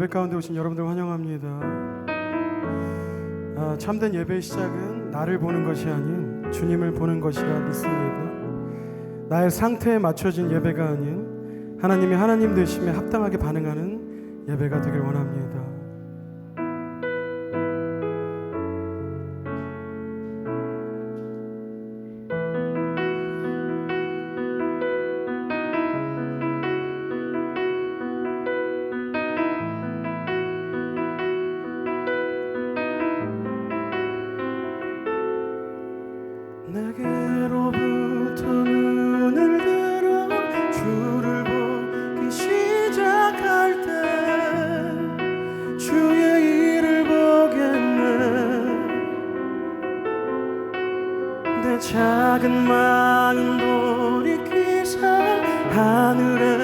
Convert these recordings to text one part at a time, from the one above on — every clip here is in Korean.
예배 가운데 오신 여러분들 환영합니다. 아, 참된 예배의 시작은 나를 보는 것이 아닌 주님을 보는 것이라 믿습니다. 나의 상태에 맞춰진 예배가 아닌 하나님이 하나님 되심에 합당하게 반응하는 예배가 되길 원합니다. 작은 마음 돌이키사 하늘에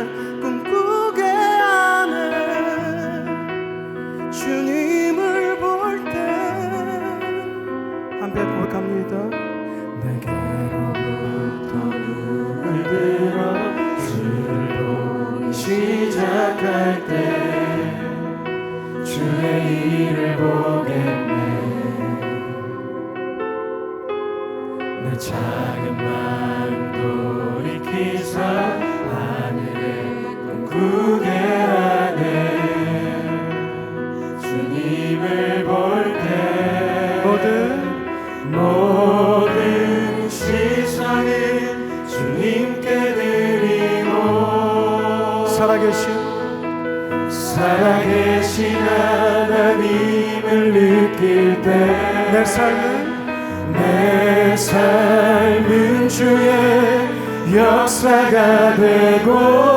살아계신 하나님을 느낄 때 내 삶은 내 삶은 주의 역사가 되고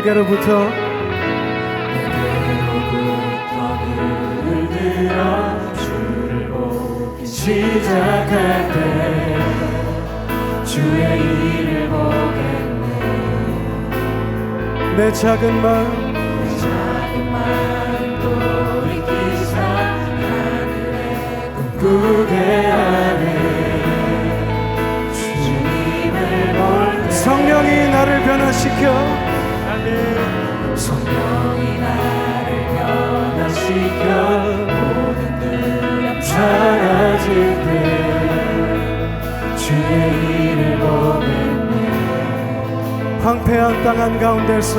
내게로부터 내게로부터 눈을 들어 주를 보기 시작할 때 주의 일을 보겠네 내 작은 마음 꿈꾸게 하네 주님을 볼때 성령이 나를 변화시켜 사라질 때 주의 일을 보겠네. 황폐한 땅 한 가운데서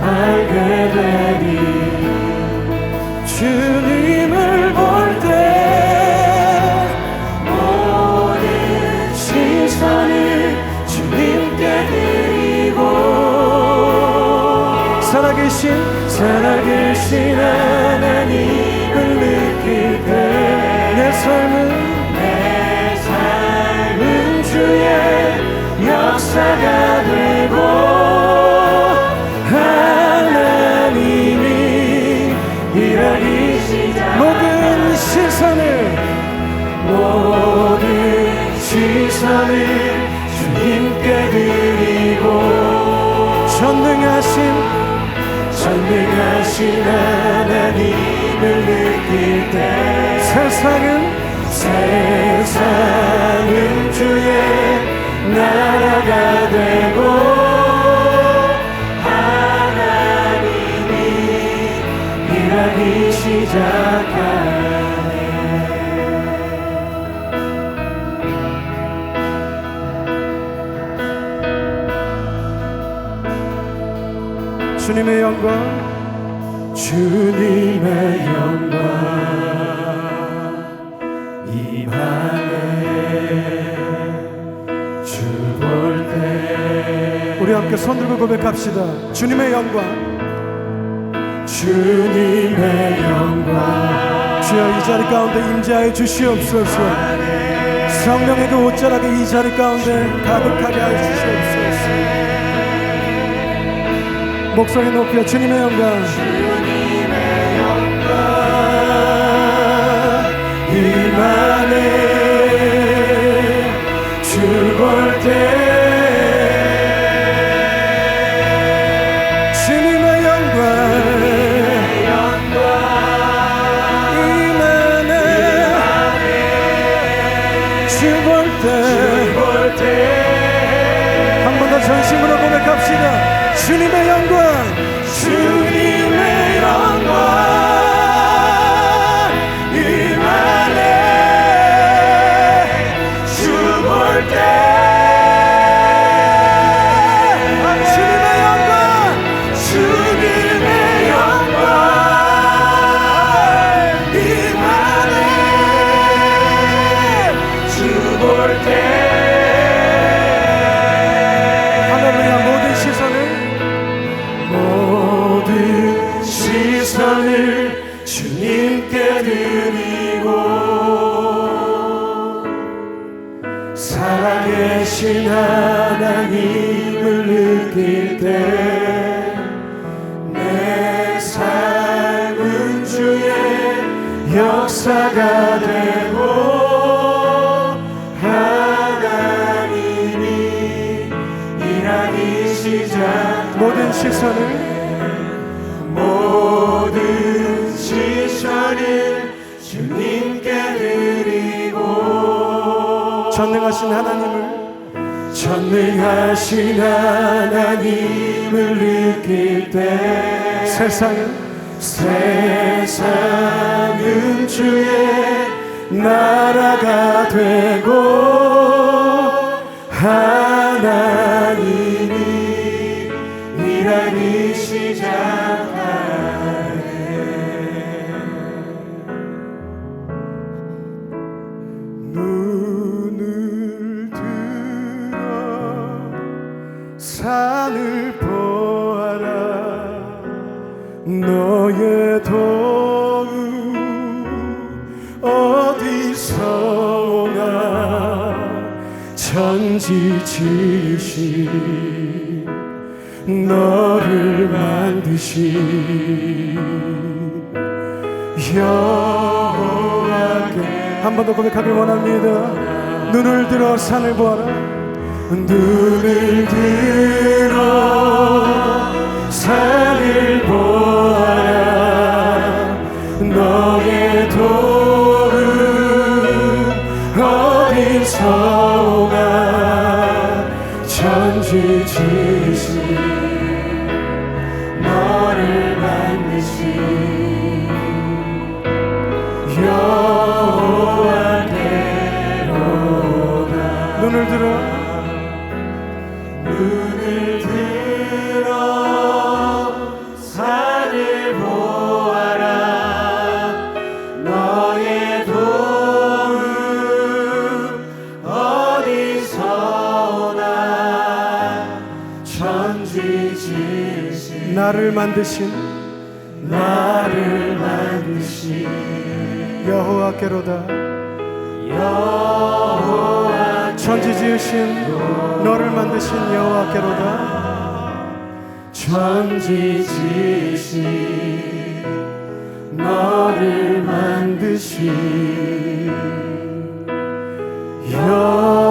알게 되리. 주님을 볼 전능하신 하나님을 느낄 때 세상은 세상은 주의 나라가 되고 하나님이 일하기 시작하네. 주님의 영광 주님의 영광 임하네 주볼 때 우리 함께 손 들고 고백합시다. 주님의 영광. 주님의 영광. 주여 이 자리 가운데 임재하여 주시옵소서. 성령의 그 옷자락에 이 자리 가운데 가득하게 하여 주시옵소서. 목소리 높여 주님의 영광 만에 주볼 때 전능하신 하나님을 전능하신 하나님을 느낄 때 세상은 세상은 주의 나라가 되고 하나님 오나 천지 지으신 너를 만드신 여호와께 한 번 더 고백하길 원합니다. 눈을 들어 산을 보아라. 눈을 들어 산을 보아라. 너의 도 오나 천지 지으신 너를 만드신 여호와께로다. 눈을 들어. 눈 나를 만드신 나를 만드신 여호와께로다. 여호와 천지 지으신 너를 만드신 여호와께로다. 천지 지으신 너를 만드신 여호와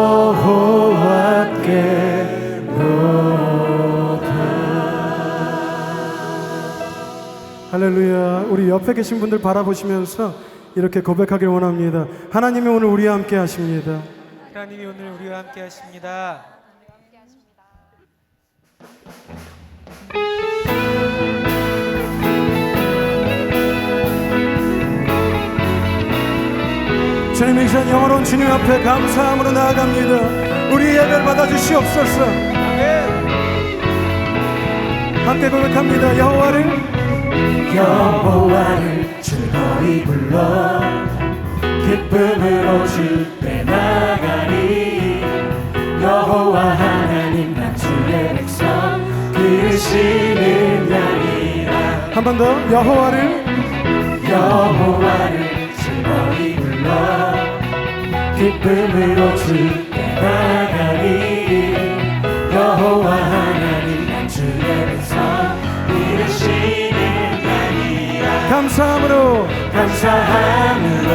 할렐루야. 우리 옆에 계신 분들 바라보시면서 이렇게 고백하길 원합니다. 하나님이 오늘 우리와 함께 하십니다. 하나님이 오늘 우리와 함께 하십니다. 주님 이 시간 영원한 주님 앞에 감사함으로 나아갑니다. 우리 예배를 받아주시옵소서. 함께 고백합니다. 여호와를 여호와를 즐거이 불러. 기쁨으로 주께 나가리. 여호와 하나님 나 주의 백성 그시는 양이라. 한 번 더 여호와를. 여호와를 즐거이 불러. 기쁨으로 주께 나가리. 여호와 감사함으로. 감사함으로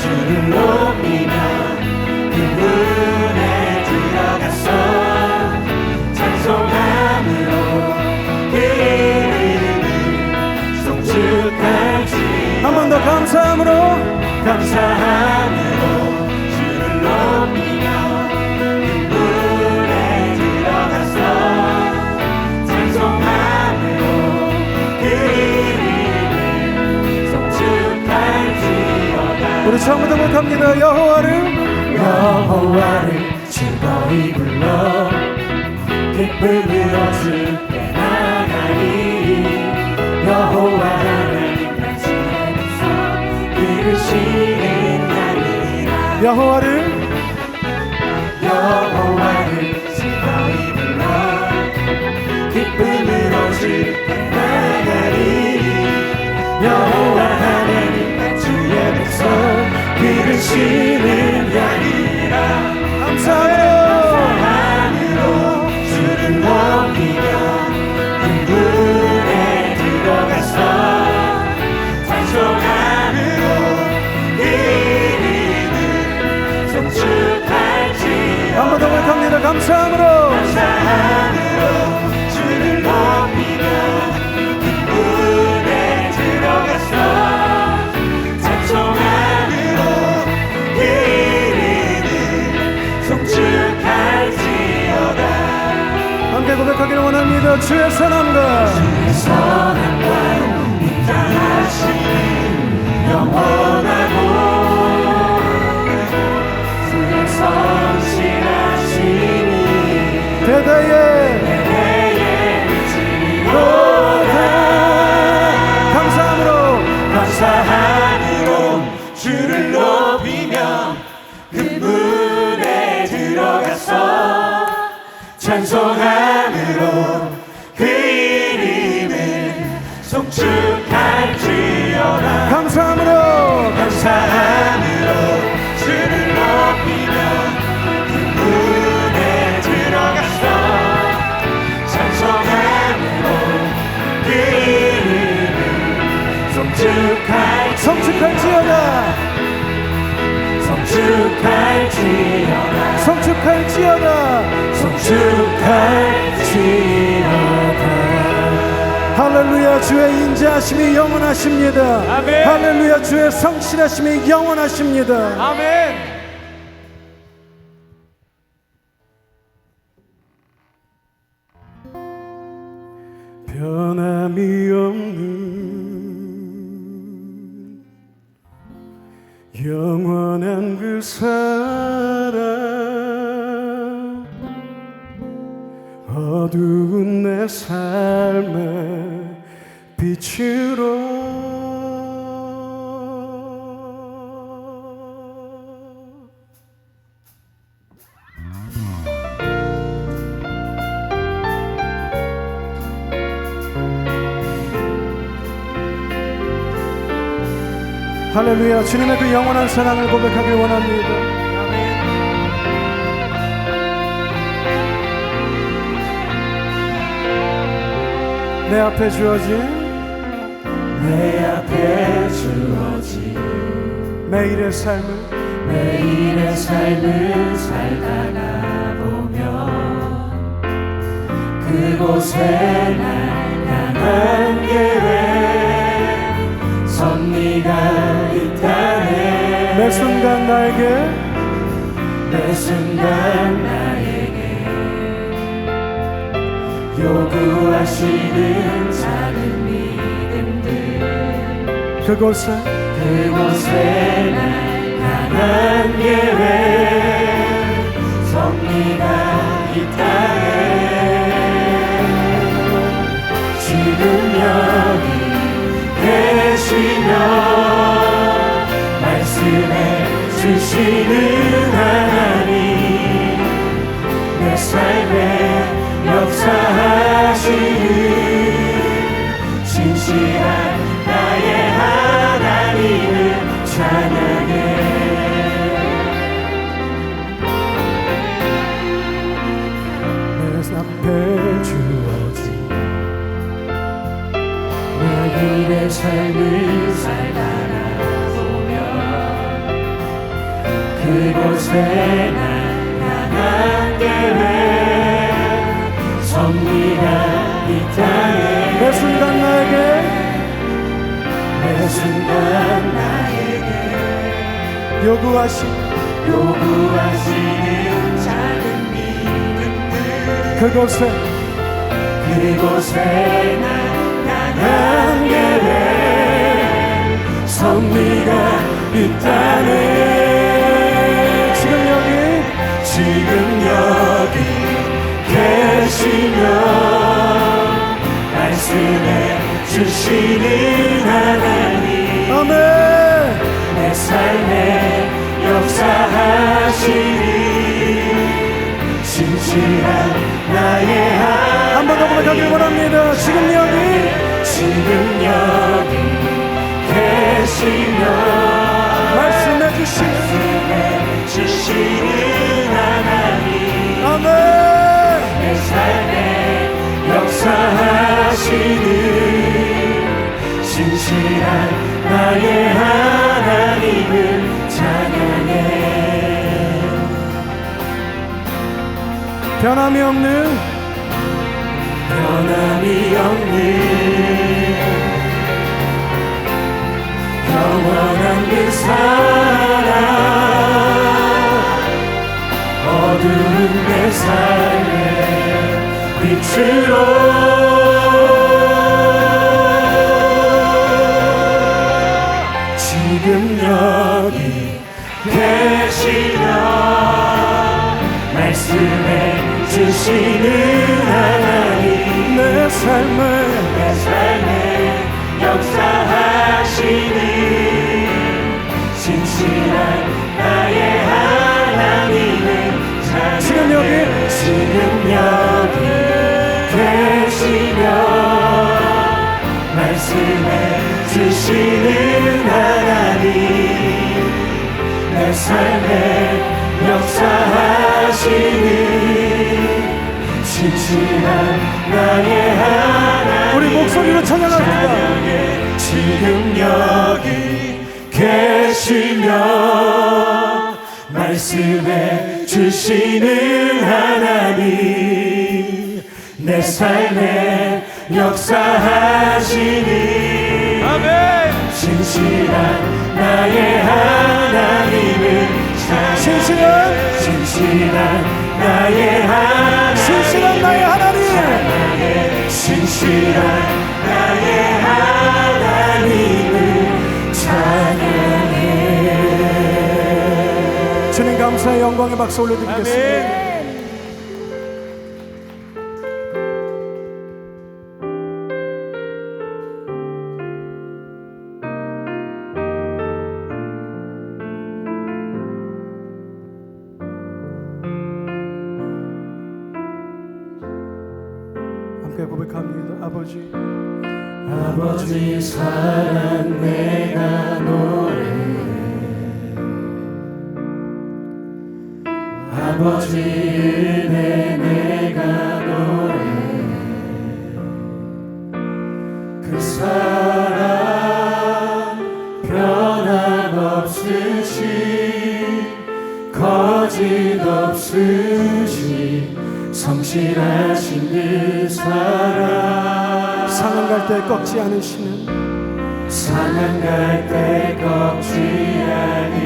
주를 높이며 그분에 들어가서 찬송함으로 그 이름을 송축할지. 한 번 더 감사함으로. 감사함으로 갔소 합니다. 여호와를. 여호와를 즐거이 불러. 기쁨으로 주께 나가리. 여호와 하나님 당신에서 기르시는 양이라. 여호와를 여호와를 기르시는 양이라 감사합니다 안으로 주를 높이며 그분에 들어가서 찬송함으로 이름을 송축할지어다. 한번더 고백합니다. 감사함으로 주의 선함과 선함과 인자하심 영원하고 주의 성실하심이 대다의 내의 의지로다. 감사함으로 감사함으로 주를 높이며 그분에 들어가서 찬송함으로 송축할지어다. 성축할지어다. 송축할지어다. 할렐루야 주의 인자하심이 영원하십니다. 아멘. 할렐루야 주의 성실하심이 영원하십니다. 아멘. 변함이 없는 영원한 그 사랑. 어두운 내 삶의 빛으로 할렐루야 주님의 그 영원한 사랑을 고백하길 원합니다. 내 앞에 주어진 내 앞에 주어진 매일의 삶을 매일의 삶을 살다가 보면 그곳에 날 향한 계획 섭리가 있다네 매 순간 나에게? 매 순간 나에게. 요구하시는 작은 믿음들. 그곳에? 그곳에 날 향한 계획 섭리가 있다네 지금 여기 계시며 말씀해 주시는 하나님 내 삶에 역사하시 날 향한 계획 섭리가 있다네 매 순간 나에게. 매 순간 나에게. 요구하신 요구하시는 작은 믿음들. 그곳에 그곳에 날 향한 계획 섭리가 지금 여기 계시면 말씀해 주시는 하나님. 아멘. 내 삶에 역사하시니 진실한 나의 한번 더 고백하길 원합니다. 지금 여기. 지금 여기 계시면 말씀해 주시는 말씀해 주시는 아멘 내 삶에 역사하시는 신실한 나의 하나님을 찬양해. 변함이 없는 변함이 없는 영원한 그 사랑 내 삶의 빛으로. 지금 여기 계시며 말씀해 주시는 하나님. 내 삶을 내 삶에 역사 주시는 하나님 내 삶에 역사하시는 신실한 나의 하나님. 우리 목소리로 찬양합니다. 지금 여기 계시며 말씀해 주시는 하나님 내 삶에 역사하시는 아멘. 신실한 나의 하나님을 신실한? 신실한 나의 하나님 신실한 나의 하나님! 신실한 나의 하나님을 찬양해. 주님 감사의 영광의 박수 올려드리겠습니다. 아멘. 아버지 은혜 내가 노래해 그 사랑 변함없으신 거짓 없으신 성실하신 그 사랑. 상한 갈때 꺾지 않으시는 상한 갈때 꺾지 않으시는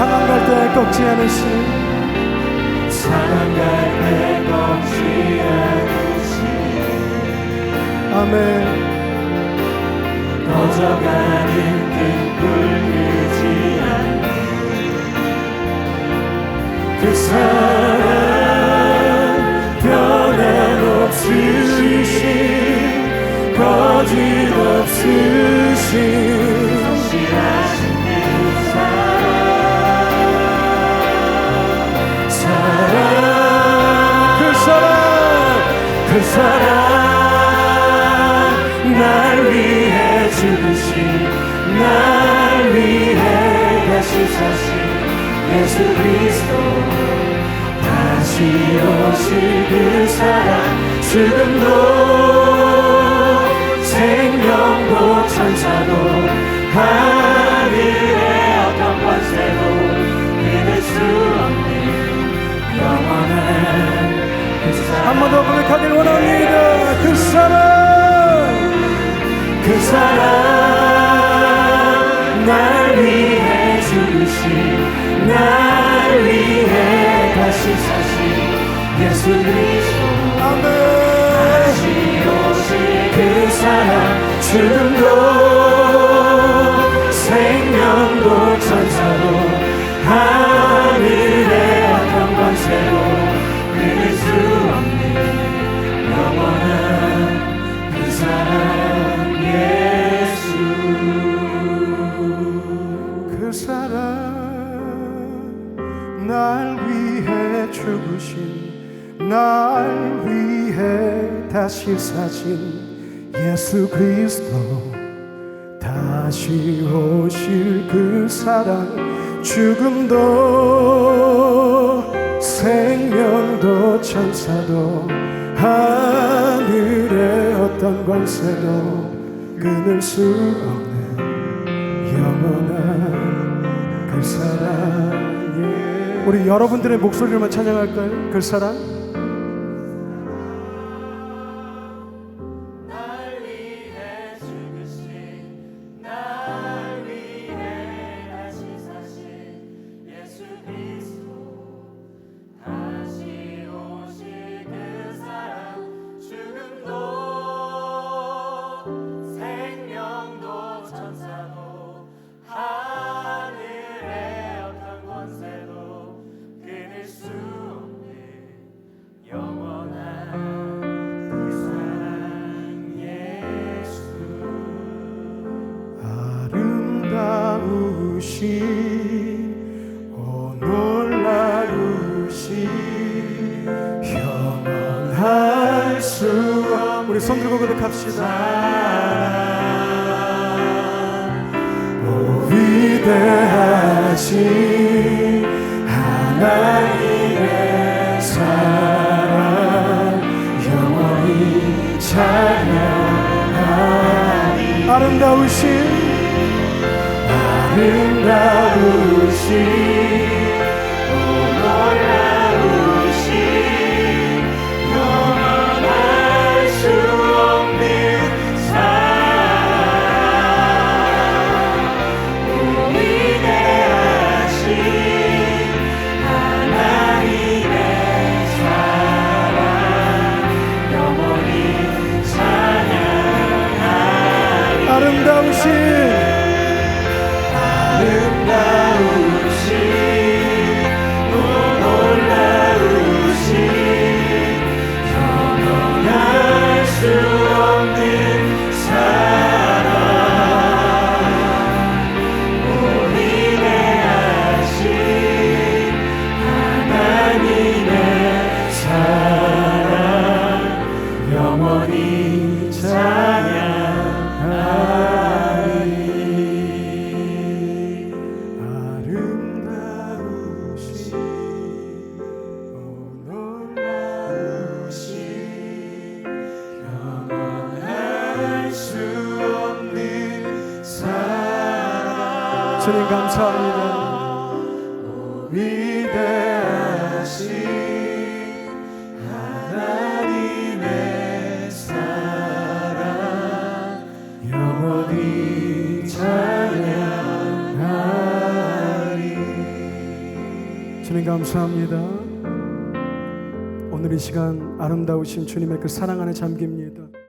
상한 갈 사랑할 때 꺾지 않으신. 사랑할 때 꺾지 않으신. 아멘. 꺼져가는 등불 끄지 않는 그 사랑 변함없으신 거짓없으신 사신 예수 그리스도 다시 오실 그 사랑 죽음도 생명도 천사도 하늘의 어떤 권세도 믿을 수 없는 영원한 그 사랑. 한 번 더 고백하길 원합니다. 그 사랑! 그 사랑 날 위해 다시 사신 예수 그리스도. 다시 그 사랑 죽음도 생명도 천사 다시 사신 예수 그리스도 다시 오실 그 사랑 죽음도 생명도 천사도 하늘의 어떤 권세도 끊을 수 없는 영원한 그 사랑에 우리 여러분들의 목소리로만 찬양할까요? 그 사랑 아름다우신 아름다우신 아름다우신 주님의 그 사랑 안에 잠깁니다.